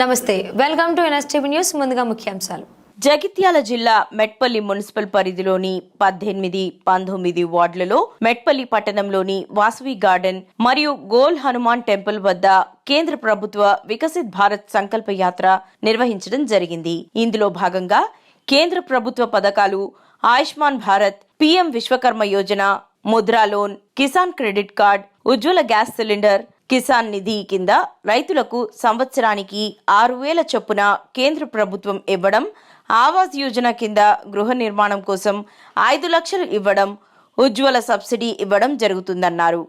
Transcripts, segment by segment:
నమస్తే welcome to NSTV news ముందుగా ముఖ్యాంశాలు. జగిత్యాల జిల్లా మెట్పల్లి మున్సిపల్ పరిధిలోని పద్దెనిమిది పంతొమ్మిది వార్డులలో మెట్పల్లి పట్టణంలోని వాసవి గార్డెన్ మరియు గోల్ హనుమాన్ టెంపుల్ వద్ద కేంద్ర ప్రభుత్వ వికసిత్ భారత్ సంకల్ప యాత్ర నిర్వహించడం జరిగింది. ఇందులో భాగంగా కేంద్ర ప్రభుత్వ పథకాలు Ayushman Bharat PM Vishwakarma Yojana Mudra loan Kisan credit card Ujjwala gas cylinder Kisan Nidhi కింద రైతులకు సంవత్సరానికి ఆరు వేల చొప్పున కేంద్ర ప్రభుత్వం ఇవ్వడం ఆవాస్ యోజన కింద గృహ నిర్మాణం కోసం ఐదు లక్షలు ఇవ్వడం ఉజ్వల సబ్సిడీ ఇవ్వడం జరుగుతుందన్నారు.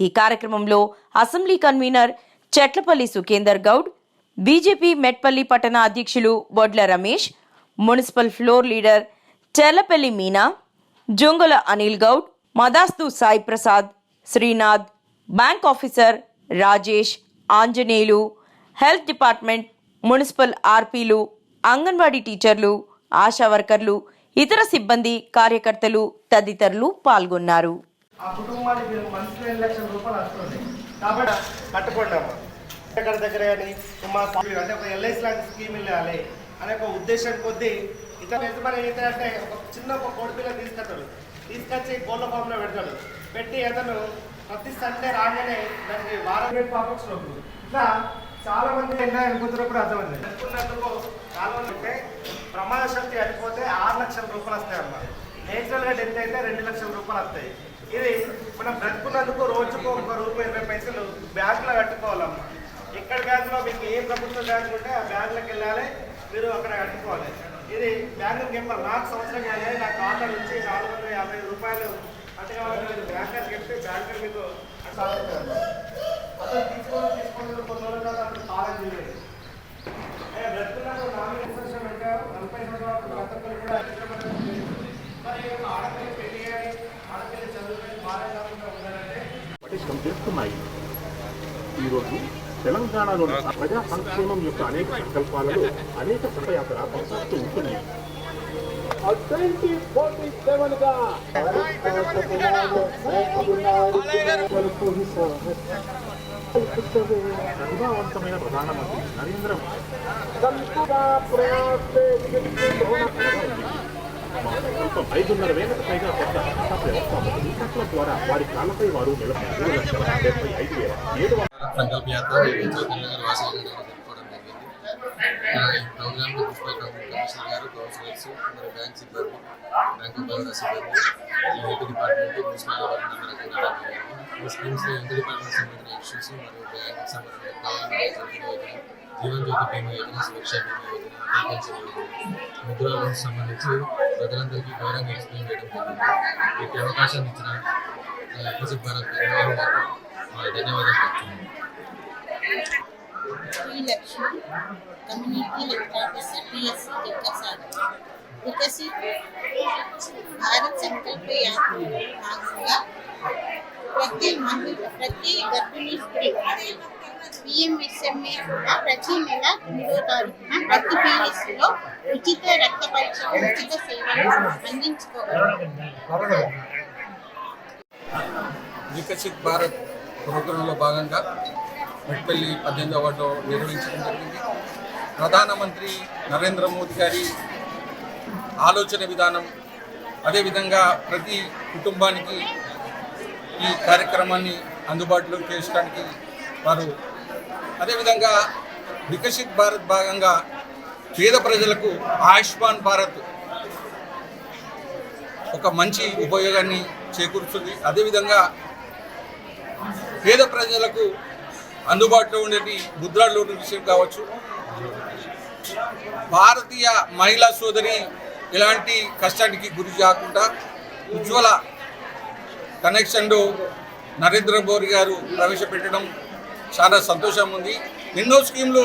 ఈ కార్యక్రమంలో assembly convener Chetlapalli Sukhender Goud BJP Metpalli పట్టణ అధ్యక్షులు Bodla Ramesh municipal floor leader Chellapalli Meena Jongala Anil Goud Madasthu Sai Prasad Srinath bank officer Rajesh Anjaneyulu health department municipal ఆర్పీలు anganwadi టీచర్లు ఆశా వర్కర్లు ఇతర సిబ్బంది కార్యకర్తలు తదితరులు పాల్గొన్నారు. ఆ కుటుంబానికి రెండు లక్షల రూపాయలు వస్తుంది. కాబట్టి కట్టుకోండి అమ్మ. దగ్గర కానీ మా అంటే ఒక ఎల్ఐసి లాంటి స్కీమ్ అనే ఒక ఉద్దేశం కొద్దీ ఇతర యజమాని ఏంటంటే ఒక చిన్న ఒక తీసుకొస్తాడు. తీసుకొచ్చి కోళ్ళ ఫామ్లో పెడతాడు. పెట్టి అతను ప్రతి సండే రాగానే దానికి వారం రేపు పాపక్స్ ఇట్లా చాలా మంది ఎన్నో అనుకుంటున్నప్పుడు అర్థమైంది అనుకున్నందుకు చాలా మంది ఉంటే ప్రమాద శక్తి అయిపోతే ఆరు లక్షల రూపాయలు వస్తాయి అన్నమాట నేచురల్గా డెత్ అయితే రెండు లక్షల రూపాయలు వస్తాయి. ఇది మనం బ్రతుకున్నందుకు రోజుకు ఒక రూపాయి ఇరవై పైసలు బ్యాంకులో కట్టుకోవాలమ్మా ఎక్కడ బ్యాంకులో మీకు ఏ ప్రభుత్వ బ్యాంక్ ఉంటే ఆ బ్యాంకులోకి వెళ్ళాలి మీరు అక్కడ కట్టుకోవాలి. ఇది బ్యాంకుకి చెప్పాలి. నాకు సంవత్సరం కానీ నా ఖాతా నుంచి నాలుగు వందల యాభై రూపాయలు అతను కొన్ని అతను కాలం చేయలేదు బ్రతుకున్నప్పుడు నలభై సంవత్సరాలు కూడా మరి ఆడపిల్ల పెళ్ళి ఆడపిల్ల చదువుకొని బాగా కాకుండా ఉండాలంటే చేస్తున్నాయి. ఈరోజు తెలంగాణలో ప్రజా సంక్షేమం యొక్క అనేక సంకల్పాలలో అనేక సంపయాత్ర కొనసాగుతూ ఉంటుంది ప్రతిభావంతమైన ప్రధానమంత్రి నరేంద్ర మా ఐదున్నర వేలకు పైగా కొత్త రక్షణ వ్యవస్థాపకులు విశాఖల ద్వారా వారి కాళ్ళపై వారు నిలబడి మూడు లక్షల డెబ్బై ఐదు వేల ఏడు వందల సంకల్ప యాత్ర వాసవి జరుపుకోవడం జరిగింది ఈ ప్రోగ్రామ్ కమిషనర్ గారు కౌన్సిలర్స్ మరి బ్యాంక్ సిబ్బంది బ్యాంక్ ఆఫ్ బరోడా సిబ్బంది హెల్త్ డిపార్ట్మెంట్ మున్సిపల్ డిపార్ట్మెంట్ స్కీమ్స్లో హెల్త్ డిపార్ట్మెంట్ సంబంధించిన ఇష్యూస్ మరియు బ్యాంక్ సంబంధించిన ప్రధానమంత్రి జీవన్ జ్యోతి బీమా యోజన సురక్ష బీమా యోజన ముద్రా లోన్స్ సంబంధించి ప్రజలందరికీ గౌరవంగా ఎక్స్ప్లెయిన్ చేయడం జరిగింది. ఈ అవకాశం ఇచ్చిన ఎక్విజిట్ భారత్ గారు ధన్యవాదాలు Srilakshmi community health officer PSC Tikka Sagar Viksit Bharat Sankalp యాత్ర భాగంగా ప్రతి మహిళ ప్రతి గర్భిణీ స్త్రీ పిఎంఎస్ఎంఏ కూడా ప్రతి నెల మూడో తారీఖున ప్రతి పీఎస్లో ఉచిత రక్త పరీక్షలు ఉచిత సేవలు అందించుకోగలరు వికసిత్ భారత్ ప్రోగ్రాంలో భాగంగా మెట్పల్లి పద్దెనిమిదవ వార్డు నిర్వహించడం జరిగింది. ప్రధానమంత్రి నరేంద్ర మోదీ గారి ఆలోచన విధానం అదేవిధంగా ప్రతి కుటుంబానికి ఈ కార్యక్రమాన్ని అందుబాటులో చేయడానికి వారు అదేవిధంగా వికసిత్ భారత్ భాగంగా పేద ప్రజలకు ఆయుష్మాన్ భారత్ ఒక మంచి ఉపయోగాన్ని చేకూరుస్తుంది. అదేవిధంగా పేద ప్రజలకు అందుబాటులో ఉండేటి ముద్రా లోన్ విషయం కావచ్చు. భారతీయ మహిళా సోదరి ఎలాంటి కష్టానికి గురి కాకుండా ఉజ్వల కనెక్షన్లో నరేంద్ర మోదీ గారు ప్రవేశపెట్టడం చాలా సంతోషం ఉంది. ఎన్నో స్కీమ్లు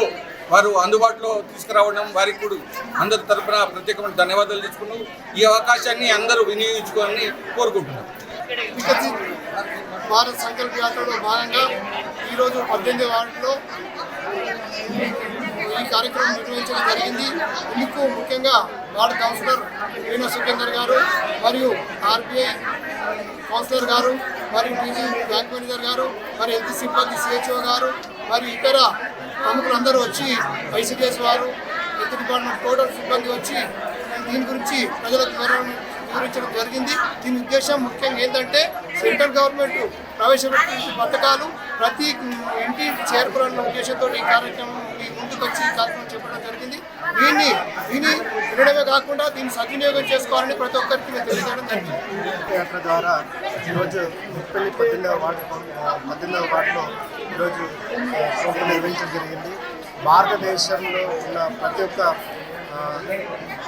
వారు అందుబాటులో తీసుకురావడం వారికి కూడా అందరి తరఫున ప్రత్యేకమైన ధన్యవాదాలు తెచ్చుకున్నాం ఈ అవకాశాన్ని అందరూ వినియోగించుకోవాలని కోరుకుంటున్నాం. వికసిత్ భారత్ సంకల్ప యాత్రలో భాగంగా ఈరోజు పద్దెనిమిది వార్డులో ఈ కార్యక్రమం నిర్వహించడం జరిగింది. ఇందుకు ముఖ్యంగా వార్డు కౌన్సిలర్ వీణ సుఖేందర్ గారు మరియు ఆర్బీఐ కౌన్సిలర్ గారు మరి టీజీ బ్యాంక్ మేనేజర్ గారు మరి హెల్త్ సిబ్బంది సిహెచ్ఓ గారు మరి ఇతర ప్రముఖులందరూ వచ్చి ఐసీడీఎస్ వారు హెల్త్ డిపార్ట్మెంట్ టోటల్ సిబ్బంది వచ్చి దీని గురించి ప్రజలకు వివరణ వివరించడం జరిగింది. దీని ఉద్దేశం ముఖ్యంగా ఏంటంటే సెంట్రల్ గవర్నమెంట్ ప్రవేశపెట్టిన పథకాలు ప్రతి ఇంటి చేరుకోవాలన్న ఉద్దేశంతో ఈ కార్యక్రమం ఈ ముందుకు వచ్చి ఈ కార్యక్రమం చెప్పడం జరిగింది. దీన్ని దీన్ని వినడమే కాకుండా దీన్ని సద్వినియోగం చేసుకోవాలని ప్రతి ఒక్కరికి మేము తెలియజేయడం జరిగింది. యాత్ర ద్వారా ఈరోజు ముప్పల్లి పద్దెనిమిదవ వార్డు పద్దెనిమిదవ వార్డులో ఈరోజు నిర్వహించడం జరిగింది. భారతదేశంలో ఉన్న ప్రతి ఒక్క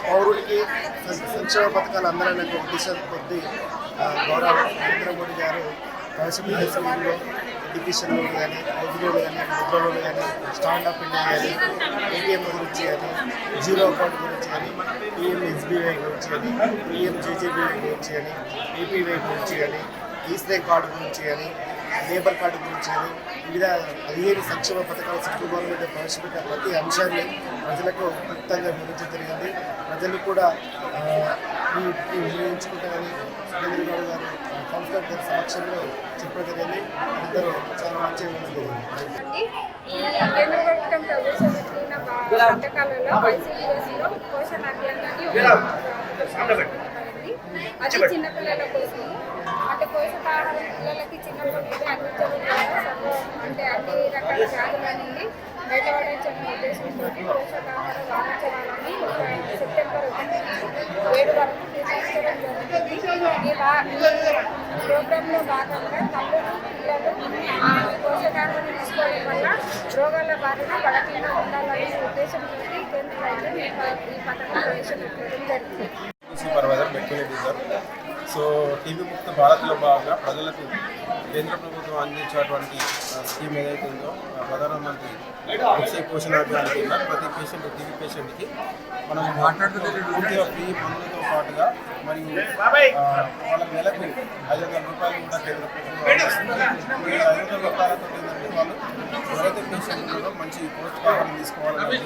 పౌరుడికి సంక్షేమ పథకాలు అందరూ ఒక ఉద్దేశం కొద్ది గౌరవ నరేంద్ర మోడీ గారు ప్రవేశపెట్టిన స్కీమ్లో ఎడ్యుకేషన్ లోన్ కానీ హౌస్ లోన్ కానీ ముద్ర లోన్ కానీ స్టాండ్ అప్ ఇండియా కానీ ఏటీఎం గురించి కానీ జీరో అకౌంట్ గురించి కానీ పిఎం ఎస్బీఐ గురించి కానీ పిఎం జేజేబీఐ గురించి కానీ ఏపీవై గురించి కానీ ఈశ్వర్ కార్డు గురించి కానీ లేబర్ కార్డు గురించి కానీ వివిధ పదిహేను సంక్షేమ పథకాలు సెంట్రల్ గవర్నమెంట్ ప్రవేశపెట్టిన ప్రతి అంశాన్ని ప్రజలకు క్లుప్తంగా వివరించడం జరిగింది. ప్రజలు కూడా ఈ వినియోగించుకుంటారని సురేంద్ర గౌడ్ గారు కౌన్సిలర్ గారి సమక్షంలో చెప్పడం జరిగింది. అందరూ చాలా మంచిగా ఉండడం జరిగింది. ఈ కేంద్ర ప్రభుత్వం ప్రవేశపెట్టిన ప- పథకాలలో పోషణ అభియాన్ అది చిన్నపిల్లల కోసం అంటే పోషకాహారం పిల్లలకి చిన్నప్పటి నుండి అందించడం అంటే అన్ని రకాల వ్యాధుల నుండి ఉద్దేశంతో పోషకాహారం సెప్టెంబర్ ఏడు వరకు జరుగుతుంది ఈ ప్రోగ్రాంలో భాగంగా తల్లులు పిల్లలు పోషకాహారం తీసుకోవడం వల్ల రోగాల బారిన పడకుండా ఉండాలనే ఉద్దేశంతో కేంద్ర ప్రభుత్వం ఈ పథకం ప్రవేశపెట్టడం జరిగింది. సో టీవీ ముక్త భారత్లో భాగంగా ప్రజలకు కేంద్ర ప్రభుత్వం అందించేటువంటి స్కీమ్ ఏదైతే ఉందో ప్రధానమంత్రి వచ్చే పోషణ అభియాన్ కింద ప్రతి పేషెంట్ టీవీ పేషెంట్కి మనం పూర్తిగా ఫ్రీ మందులతో పాటుగా మరియు వాళ్ళ నెలకు ఐదు వందల రూపాయలు కూడా కేంద్ర ప్రభుత్వం ఐదు వందల రూపాయలతో ఏంటంటే వాళ్ళు ఎవరైతే పేషెంట్ ఉన్నారో మంచి పౌష్టికాహారం తీసుకోవాలని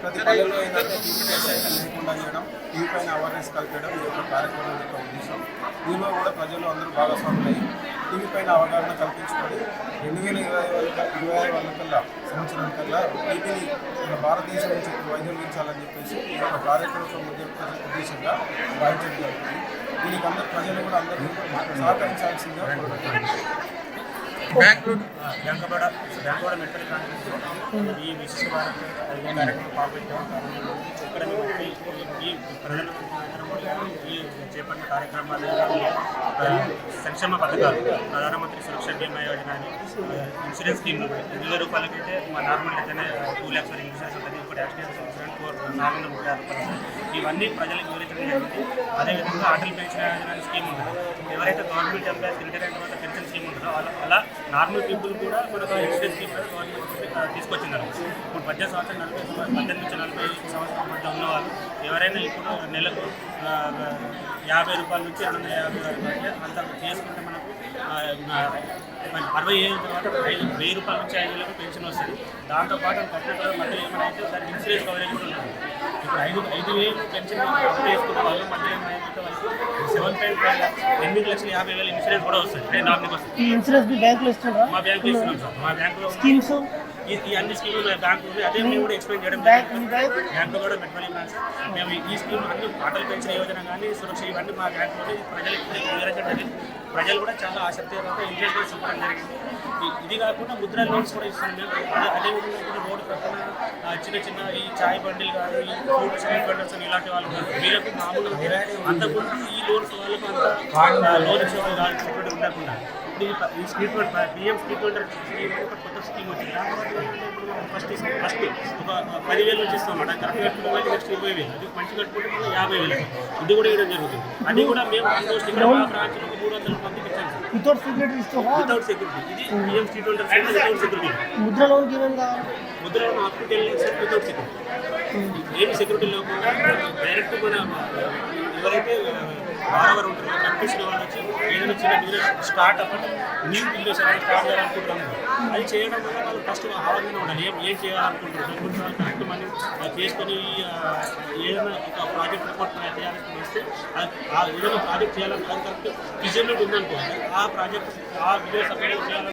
ప్రతి పల్లెల్లో ఏంటంటే టీవీ పేషెంట్ లేకుండా చేయడం టీవీ పైన అవేర్నెస్ కల్పించడం ఈ యొక్క కార్యక్రమం యొక్క ఉద్దేశం. దీనిలో కూడా ప్రజలు అందరూ భాగస్వాములు అయ్యి టీవీ పైన అవగాహన కల్పించుకొని రెండు వేల ఇరవై ఇరవై ఐదు వందల కల్లా సంవత్సరం కల్లా టీవీని మన భారతదేశం నుంచి వైద్యులించాలని చెప్పేసి ఈ యొక్క కార్యక్రమం ఉద్దేశంగా వాయించడం జరుగుతుంది. దీనికి అందరూ ప్రజలు కూడా అందరూ సహకరించాల్సిందిగా కోరుకుంటున్నాను బ్యాంకబడ ఈ విశిష్ట భారత్ కార్యక్రమం పాల్గొంటాం ఇక్కడ ఈ ఈ చేపట్టిన కార్యక్రమాలు సంక్షేమ పథకాలు ప్రధానమంత్రి సురక్ష బీమా యోజన అని ఇన్సూరెన్స్ స్కీమ్ ఐదు వేల రూపాయలకైతే మా నార్మల్ అయితేనే టూ ల్యాక్స్ వరకు ఇన్సూరెన్స్ ఉంటుంది ఇప్పుడు యాక్సిడెంట్ ఇన్సూరెన్స్ ఫోర్ నాలుగు వందల ముప్పై ఆరు రూపాయలు ఇవన్నీ ప్రజలకు వివరించడం జరిగింది. అదేవిధంగా అటల్ పెన్షన్ యోజన అనే స్కీమ్ ఉంటుంది. ఎవరైతే గవర్నమెంట్ ఎంప్లాయీస్ రిటైర్ అయిన తర్వాత పెన్షన్ స్కీమ్ ఉంటుందో వాళ్ళ అలా నార్మల్ పీపుల్ కూడా మనకు ఇన్సూరెన్స్ స్కీమ్ గవర్నమెంట్ తీసుకొచ్చింది ఇప్పుడు పద్దెనిమిది సంవత్సరాలు నలభై పద్దెనిమిది నుంచి నలభై సంవత్సరాల మధ్య ఉన్నవాళ్ళు ఎవరైనా ఇప్పుడు నెలకు యాభై రూపాయల నుంచి రెండు వందల యాభై వరకు అంత చేసుకుంటే మనకు అరవై ఏళ్ళ తర్వాత ఐదు వెయ్యి రూపాయల నుంచి ఐదు వేలకు పెన్షన్ వస్తుంది. దాంతోపాటు కట్టిన తర్వాత మళ్ళీ ఏమైనా అయితే దానికి ఇన్సూరెన్స్ కవరేజ్ కూడా ఉంటుంది. ఐదు ఐదు వేలు పెన్షన్ చేసుకున్న వాళ్ళు మధ్య సెవెన్ పాయింట్ ఫైవ్ ఎనిమిది లక్షల యాభై వేల ఇన్సూరెన్స్ కూడా వస్తుంది. నామినీకి వస్తుంది. ఇన్సూరెన్స్ మీ బ్యాంకులో ఇస్తుండ్రా మా బ్యాంకులో ఇస్తున్నాం సార్. మా బ్యాంకులో స్కీమ్స్? ఈ అన్ని స్కీములు బ్యాంకు ఉంది. అదే మేము కూడా ఎక్స్ప్లెయిన్ చేయడం బ్యాంక్ జరిగింది. మీ బ్యాంక్? బ్యాంకు కూడా బ్రాంచ్ మేము ఈ- స్కీమ్ అన్ని అటల్ పెన్షన్ యోజన కానీ సురక్ష ఇవన్నీ మా బ్యాంకులో ప్రజలకు వివరించడం ప్రజలు కూడా చాలా ఆసక్తిగా ఇంట్రెస్ట్ కూడా చూపడం జరిగింది. ఇది కాకుండా ముద్ర లోన్స్ కూడా ఇస్తున్నాం అదేవిధంగా రోడ్డు ప్రక్కన చిన్న చిన్న ఈ చాయ్ బండిలు కానీ ఈ ఫ్రూట్ స్ట్రీట్ వెండర్స్ అని ఇలాంటి వాళ్ళు ఉన్నారు. వీళ్ళకు మామూలుగా అంతకుముందు ఈ లోన్స్ వాళ్ళకు అంత లోన్ ఇచ్చే వాళ్ళు కాదు సెక్యూరిటీ ఉండకుండా. ఇప్పుడు ఈ street vendor PM street vendor scheme ఒక కొత్త స్కీమ్ వచ్చింది. దాని ఫస్ట్ ఫస్ట్ ఒక పదివేలు నుంచి ఇస్తాం అన్నమాట కరెక్ట్ కట్టుకుంటే నెక్స్ట్ ఇరవై వేలు. అది మంచి కట్టుకుంటే మళ్ళీ యాభై వేలు. ఇది కూడా ఇవ్వడం జరుగుతుంది. అది కూడా మేము ఆల్మోస్ట్ ఇక్కడ మా బ్రాంచ్లో ఒక మూడు వందల మందికి ఇచ్చాం sir. Without security without security ఇది PM street vendor without security Mudra ఏమేమి కావాలి? ముద్రలో హాస్పిటల్ టు వితౌట్ సెక్యూరిటీ ఏమి సెక్యూరిటీ లేకుండా డైరెక్ట్ మన ఎవరైతే బారవర్ ఉంటారో కనిపిస్తున్న వాళ్ళు వచ్చి ఏదైనా చిన్న బిజినెస్ స్టార్ట్ అవ్వండి న్యూ బిజినెస్ అనేది స్టార్ట్ చేయాలనుకుంటున్నాము అది చేయడం వల్ల వాళ్ళు ఫస్ట్ ఆలోచన ఉండాలి. ఏం ఏం చేయాలనుకుంటున్నారు? కొన్ని కరెక్ట్ మనీ అది చేసుకొని ఏదైనా ఒక ప్రాజెక్ట్ రిపోర్ట్ చేయాలని వస్తే ఏదైనా ప్రాజెక్ట్ చేయాలని కరెక్ట్ ఫిజిబిలిటీ ఉందనుకో ఆ ప్రాజెక్ట్ ఆ బిజినెస్ అప్లై చేయాలని